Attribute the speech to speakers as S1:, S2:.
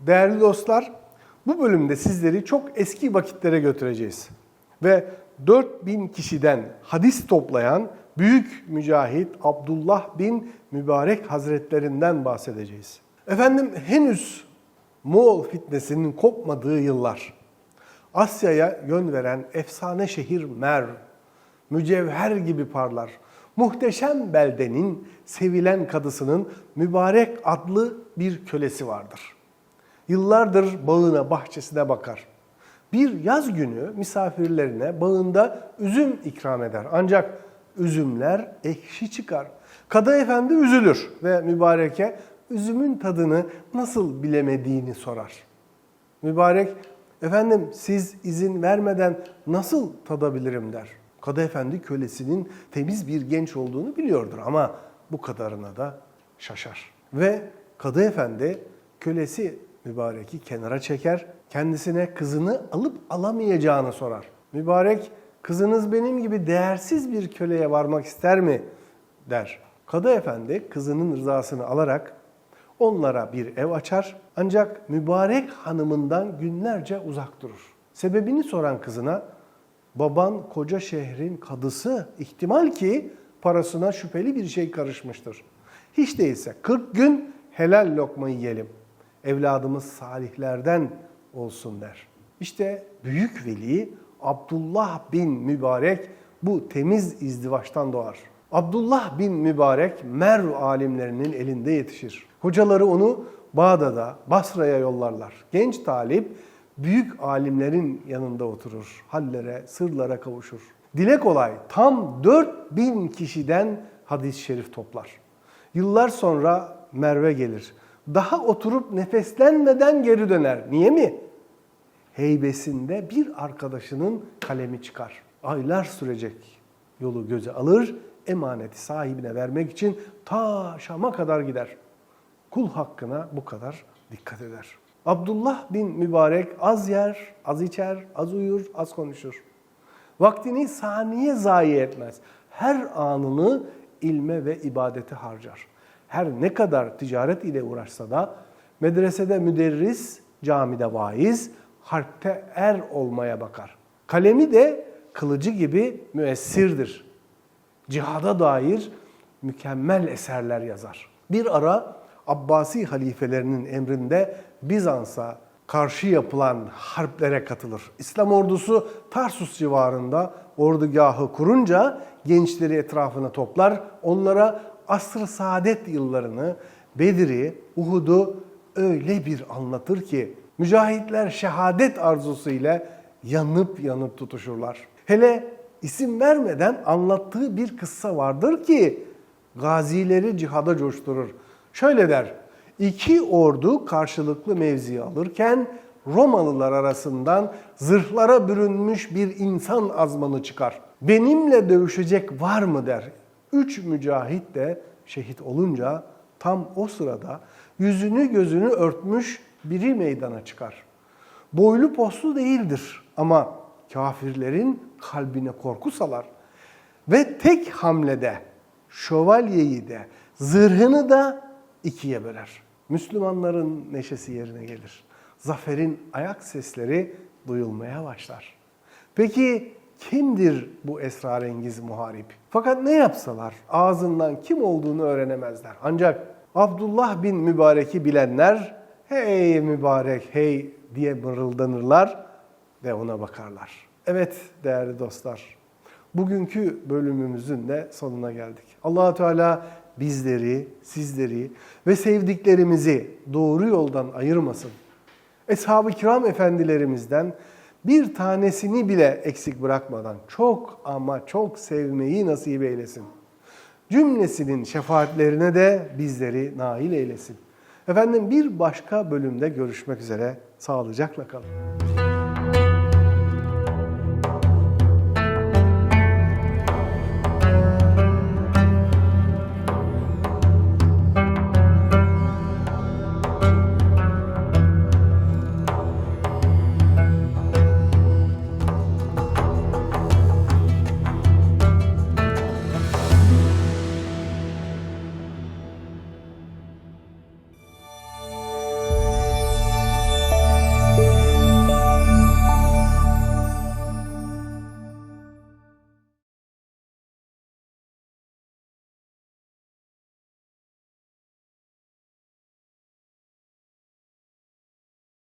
S1: Değerli dostlar, bu bölümde sizleri çok eski vakitlere götüreceğiz. Ve 4000 kişiden hadis toplayan büyük mücahit Abdullah bin Mübarek Hazretlerinden bahsedeceğiz. Efendim henüz Moğol fitnesinin kopmadığı yıllar. Asya'ya yön veren efsane şehir Merv, mücevher gibi parlar. Muhteşem beldenin sevilen kadısının mübarek adlı bir kölesi vardır. Yıllardır bağına, bahçesine bakar. Bir yaz günü misafirlerine bağında üzüm ikram eder. Ancak üzümler ekşi çıkar. Kadı efendi üzülür ve mübareke üzümün tadını nasıl bilemediğini sorar. Mübarek, efendim siz izin vermeden nasıl tadabilirim der. Kadı efendi kölesinin temiz bir genç olduğunu biliyordur ama bu kadarına da şaşar. Ve kadı efendi kölesi mübareki kenara çeker, kendisine kızını alıp alamayacağını sorar. Mübarek, kızınız benim gibi değersiz bir köleye varmak ister mi? der. Kadı efendi kızının rızasını alarak onlara bir ev açar ancak mübarek hanımından günlerce uzak durur. Sebebini soran kızına baban koca şehrin kadısı ihtimal ki parasına şüpheli bir şey karışmıştır. Hiç değilse 40 gün helal lokmayı yiyelim. Evladımız salihlerden olsun der. İşte büyük veli Abdullah bin Mübarek bu temiz izdivaçtan doğar. Abdullah bin Mübarek Merv alimlerinin elinde yetişir. Hocaları onu Bağdat'a, Basra'ya yollarlar. Genç talip büyük alimlerin yanında oturur. Hallere, sırlara kavuşur. Dile kolay tam 4000 kişiden hadis-i şerif toplar. Yıllar sonra Merve gelir. Daha oturup nefeslenmeden geri döner. Niye mi? Heybesinde bir arkadaşının kalemi çıkar. Aylar sürecek yolu göze alır, emaneti sahibine vermek için ta Şam'a kadar gider. Kul hakkına bu kadar dikkat eder. Abdullah bin Mübarek az yer, az içer, az uyur, az konuşur. Vaktini saniye zayi etmez. Her anını ilme ve ibadete harcar. Her ne kadar ticaret ile uğraşsa da medresede müderris, camide vaiz, harpte er olmaya bakar. Kalemi de kılıcı gibi müessirdir. Cihada dair mükemmel eserler yazar. Bir ara Abbasi halifelerinin emrinde Bizans'a karşı yapılan harplere katılır. İslam ordusu Tarsus civarında ordugahı kurunca gençleri etrafına toplar. Onlara asr-ı saadet yıllarını, Bedir'i, Uhud'u öyle bir anlatır ki mücahitler şehadet arzusu ile yanıp yanıp tutuşurlar. Hele isim vermeden anlattığı bir kıssa vardır ki gazileri cihada coşturur. Şöyle der, iki ordu karşılıklı mevzi alırken Romalılar arasından zırhlara bürünmüş bir insan azmanı çıkar. Benimle dövüşecek var mı der. Üç mücahit de şehit olunca tam o sırada yüzünü gözünü örtmüş biri meydana çıkar. Boylu poslu değildir ama kafirlerin kalbine korku salar. Ve tek hamlede şövalyeyi de zırhını da ikiye böler. Müslümanların neşesi yerine gelir. Zaferin ayak sesleri duyulmaya başlar. Peki kimdir bu esrarengiz muharip? Fakat ne yapsalar ağzından kim olduğunu öğrenemezler. Ancak Abdullah bin Mübarek'i bilenler hey mübarek hey diye mırıldanırlar ve ona bakarlar. Evet değerli dostlar, bugünkü bölümümüzün de sonuna geldik. allah Teala bizleri, sizleri ve sevdiklerimizi doğru yoldan ayırmasın. Eshab-ı kiram efendilerimizden bir tanesini bile eksik bırakmadan çok ama çok sevmeyi nasip eylesin. Cümlesinin şefaatlerine de bizleri nail eylesin. Efendim bir başka bölümde görüşmek üzere. Sağlıcakla kalın.